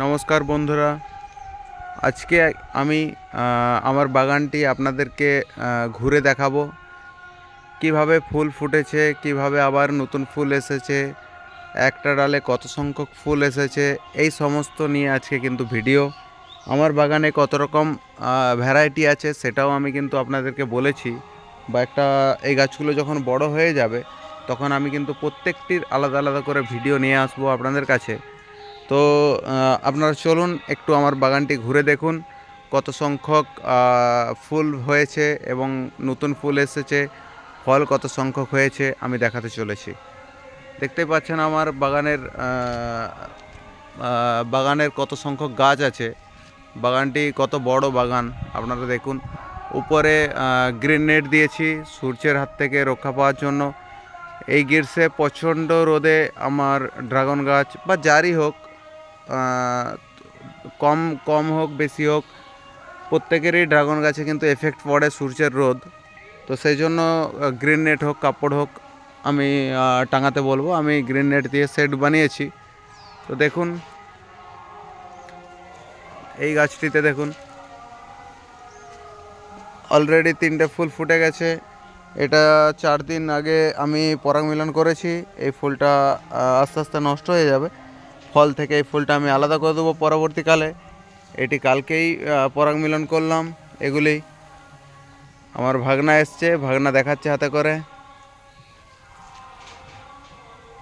নমস্কার বন্ধুরা। আজকে আমি আমার বাগানটি আপনাদেরকে ঘুরে দেখাবো। কীভাবে ফুল ফুটেছে, কীভাবে আবার নতুন ফুল এসেছে, একটা ডালে কত সংখ্যক ফুল এসেছে, এই সমস্ত নিয়ে আজকে কিন্তু ভিডিও। আমার বাগানে কত রকম ভ্যারাইটি আছে সেটাও আমি কিন্তু আপনাদেরকে বলেছি। বা একটা, এই গাছগুলো যখন বড় হয়ে যাবে, তখন আমি কিন্তু প্রত্যেকটির আলাদা আলাদা করে ভিডিও নিয়ে আসব আপনাদের কাছে। তো আপনারা চলুন একটু আমার বাগানটি ঘুরে দেখুন, কত সংখ্যক ফুল হয়েছে এবং নতুন ফুল এসেছে, ফল কত সংখ্যক হয়েছে আমি দেখাতে চলেছি। দেখতে পাচ্ছেন আমার বাগানের বাগানের কত সংখ্যক গাছ আছে, বাগানটি কত বড় বাগান, আপনারা দেখুন। উপরে গ্রিন নেট দিয়েছি সূর্যের হাত থেকে রক্ষা পাওয়ার জন্য। এই গ্রীষ্মে প্রচণ্ড রোদে আমার ড্রাগন গাছ বা যারই হোক কম কম হোক, বেশি হোক, প্রত্যেকেরই ড্রাগন গাছে কিন্তু এফেক্ট পড়ে সূর্যের রোদ। তো সেই জন্য গ্রিন নেট হোক, কাপড় হোক, আমি টাঙাতে বলব। আমি গ্রিন নেট দিয়ে সেট বানিয়েছি। তো দেখুন, এই গাছটিতে দেখুন অলরেডি তিনটে ফুল ফুটে গেছে। এটা চার দিন আগে আমি পরাগ মিলন করেছি। এই ফুলটা আস্তে আস্তে নষ্ট হয়ে যাবে। ফল থেকে এই ফুলটা আমি আলাদা করে দেবো পরবর্তীকালে। এটি কালকেই পরাগ মিলন করলাম, এগুলি। আমার ভাগনা এসছে, ভাগনা দেখাচ্ছে হাতে করে।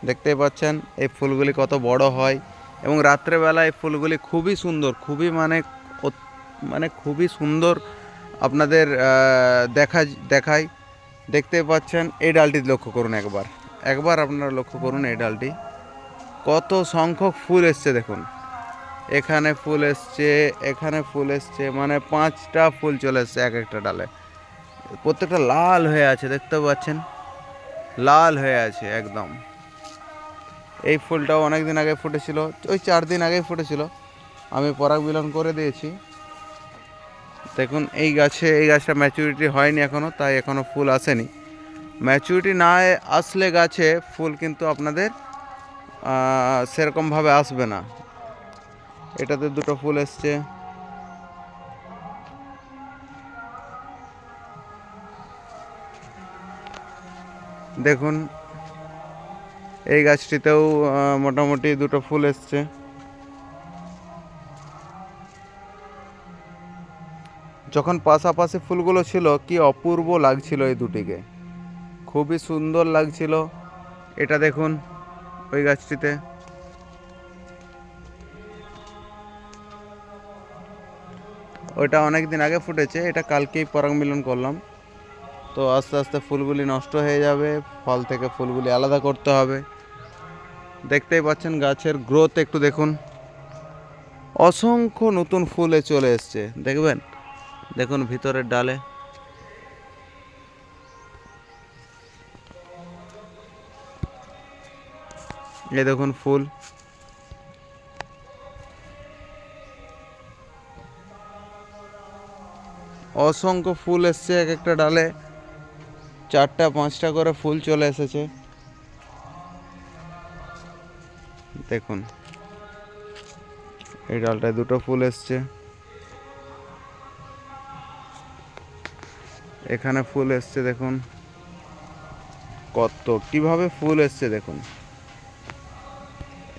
দেখতেই পাচ্ছেন, এই ফুলগুলি কত বড় হয়। এবং রাত্রেবেলা এই ফুলগুলি খুবই সুন্দর, খুবই মানে মানে খুবই সুন্দর আপনাদের দেখা দেখায় দেখতে পাচ্ছেন, এই ডালটি লক্ষ্য করুন একবার। একবার আপনারা লক্ষ্য করুন এই ডালটি। কত সংখ্যক ফুল এসছে দেখুন। এখানে ফুল এসছে, এখানে ফুল এসছে মানে পাঁচটা ফুল চলে এসছে এক একটা ডালে। প্রত্যেকটা লাল হয়ে আছে, দেখতে পাচ্ছেন? লাল হয়ে আছে একদম। এই ফুলটাও অনেক দিন আগে ফুটেছিল, ওই চার দিন আগেই ফুটেছিল। আমি পরাগ বিলন করে দিয়েছি। দেখুন, এই গাছে, এই গাছটা ম্যাচুরিটি হয়নি এখনও তাই এখনও ফুল আসেনি। ম্যাচুরিটি না আসলে গাছে ফুল কিন্তু আপনাদের সেরকমভাবে আসবে না। এটাতে দুটো ফুল এসছে। দেখুন, এই গাছটিতেও মোটামুটি দুটো ফুল এসছে। যখন পাশাপাশি ফুলগুলো ছিল, কি অপূর্ব লাগছিল এই দুটিকে। খুবই সুন্দর লাগছিল। এটা দেখুন ওই গাছটিতে। ওইটা অনেক দিন আগে ফুটেছে, এটা কালকেই পরাগ মিলন করলাম। তো আস্তে আস্তে ফুলগুলি নষ্ট হয়ে যাবে, ফল থেকে ফুলগুলি আলাদা করতে হবে। দেখতেই পাচ্ছেন গাছের গ্রোথ একটু দেখুন। অসংখ্য নতুন ফুলে চলে এসছে, দেখবেন? দেখুন ভিতরের ডালে। এই দেখুন ফুল। অসংখ্য ফুল এসছে এক একটা ডালে। চারটা, পাঁচটা করে ফুল চলে এসেছে। দেখুন। এই ডালটায় দুটো ফুল এসছে। এখানে ফুল এসছে, দেখুন। কত, কীভাবে ফুল এসছে, দেখুন।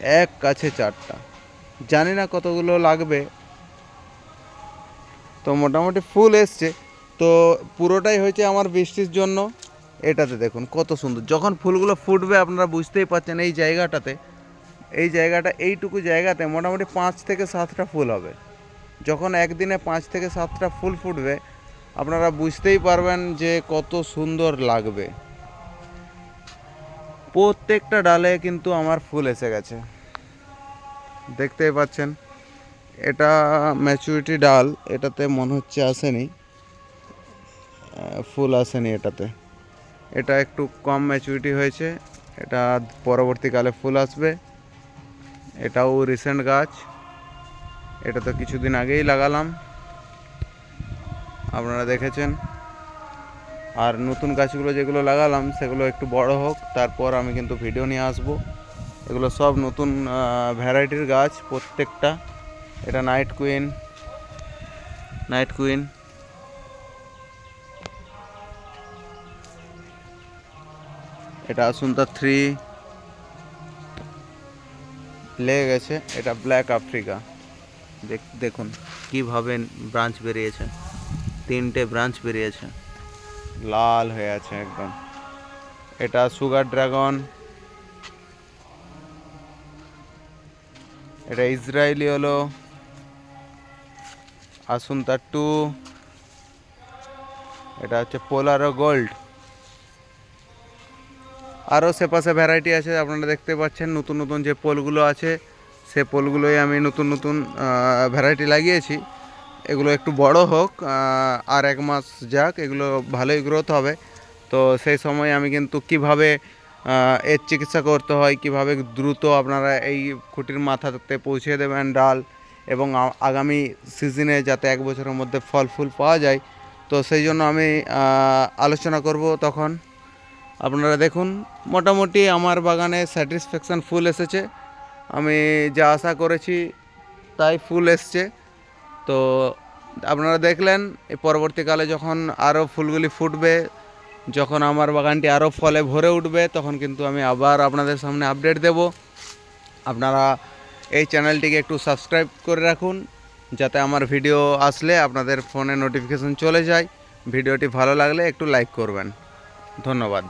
এক কাছে চারটা। জানি না কতগুলো লাগবে। তো মোটামুটি ফুল এসছে। তো পুরোটাই হয়েছে আমার বৃষ্টির জন্য। এটাতে দেখুন কত সুন্দর। যখন ফুলগুলো ফুটবে আপনারা বুঝতেই পারছেন এই জায়গাটাতে। এই জায়গাটা, এইটুকু জায়গাতে মোটামুটি পাঁচ থেকে সাতটা ফুল হবে। যখন একদিনে পাঁচ থেকে সাতটা ফুল ফুটবে, আপনারা বুঝতেই পারবেন যে কত সুন্দর লাগবে। প্রত্যেকটা ডালে কিন্তু আমার ফুল এসে গেছে। দেখতেই পাচ্ছেন, এটা ম্যাচুরিটি ডাল, এটাতে মনে হচ্ছে আসেনি। ফুল আসেনি এটাতে। এটা একটু কম ম্যাচুরিটি হয়েছে, এটা পরবর্তীকালে ফুল আসবে। এটাও রিসেন্ট গাছ, এটা তো কিছুদিন আগেই লাগালাম। আপনারা দেখেছেন। আর নতুন গাছগুলো যেগুলো লাগালাম, সেগুলো একটু বড় হোক, তারপর আমি কিন্তু ভিডিও নিয়ে আসব। এগুলো সব নতুন ভ্যারাইটির গাছ প্রত্যেকটা। এটা নাইট কুইন নাইট কুইন এটা আসুনতা থ্রি লেগে গেছে, এটা ব্ল্যাক আফ্রিকা দেখ- দেখুন, কীভাবে ব্রাঞ্চ বেরিয়েছে। তিনটে ব্রাঞ্চ বেরিয়েছে। লাল হয়ে আছে একদম। এটা সুগার ড্রাগন। এটা ইসরায়েলি হলো। আসুনতা টু। এটা হচ্ছে পোলারো গোল্ড। আরও সেপাশে ভ্যারাইটি আছে, আপনারা দেখতে পাচ্ছেন। নতুন নতুন যে পোলগুলো আছে, সে পোলগুলোই আমি নতুন নতুন ভ্যারাইটি লাগিয়েছি। এগুলো একটু বড় হোক আর এক মাস যাক, এগুলো ভালোই গ্রোথ হবে। তো সেই সময় আমি কিন্তু কীভাবে এর চিকিৎসা করতে হয়, কীভাবে দ্রুত আপনারা এই খুঁটির মাথাতে পৌঁছে দেবেন ডাল এবং আগামী সিজনে যাতে এক বছরের মধ্যে ফল ফুল পাওয়া যায়। তো সেই জন্য আমি আলোচনা করব তখন। আপনারা দেখুন, মোটামুটি আমার বাগানে স্যাটিসফ্যাকশান ফুল এসেছে। আমি যা আশা করেছি, তাই ফুল এসছে। তো আপনারা দেখলেন, এই পরবর্তীকালে যখন আরও ফুলগুলি ফুটবে, যখন আমার বাগানটি আরও ফলে ভরে উঠবে, তখন কিন্তু আমি আবার আপনাদের সামনে আপডেট দেব। আপনারা এই চ্যানেলটিকে একটু সাবস্ক্রাইব করে রাখুন, যাতে আমার ভিডিও আসলে আপনাদের ফোনে নোটিফিকেশন চলে যায়। ভিডিওটি ভালো লাগলে একটু লাইক করবেন। ধন্যবাদ।